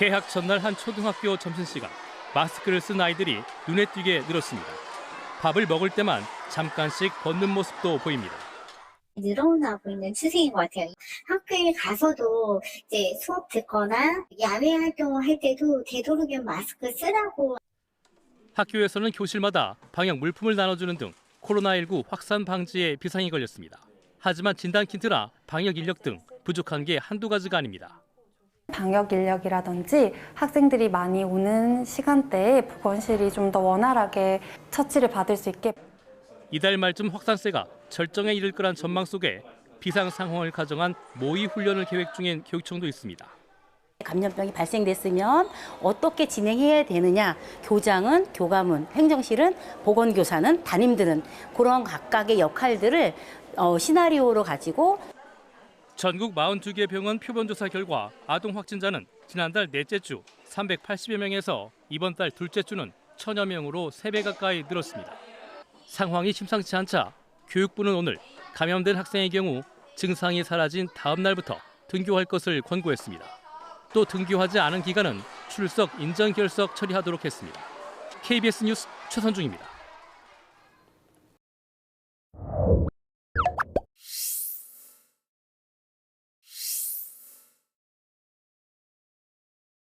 개학 전날 한 초등학교 점심시간 마스크를 쓴 아이들이 눈에 띄게 늘었습니다. 밥을 먹을 때만 잠깐씩 벗는 모습도 보입니다. 늘어나고 있는 추세인 것 같아요. 학교에 가서도 이제 수업 듣거나 야외 활동을 할 때도 되도록이면 마스크 쓰라고 학교에서는 교실마다 방역 물품을 나눠주는 등 코로나19 확산 방지에 비상이 걸렸습니다. 하지만 진단 키트나 방역 인력 등 부족한 게 한두 가지가 아닙니다. 방역 인력이라든지 학생들이 많이 오는 시간대에 보건실이 좀 더 원활하게 처치를 받을 수 있게 이달 말쯤 확산세가 절정에 이를 거란 전망 속에 비상 상황을 가정한 모의 훈련을 계획 중인 교육청도 있습니다. 감염병이 발생됐으면 어떻게 진행해야 되느냐 교장은 교감은 행정실은 보건교사는 담임들은 그런 각각의 역할들을 어, 시나리오로 가지고 전국 42개 병원 표본 조사 결과 아동 확진자는 지난달 넷째 주 380여 명에서 이번 달 둘째 주는 천여 명으로 3배 가까이 늘었습니다. 상황이 심상치 않자 교육부는 오늘 감염된 학생의 경우 증상이 사라진 다음 날부터 등교할 것을 권고했습니다. 또 등교하지 않은 기간은 출석 인정 결석 처리하도록 했습니다. KBS 뉴스 최선중입니다.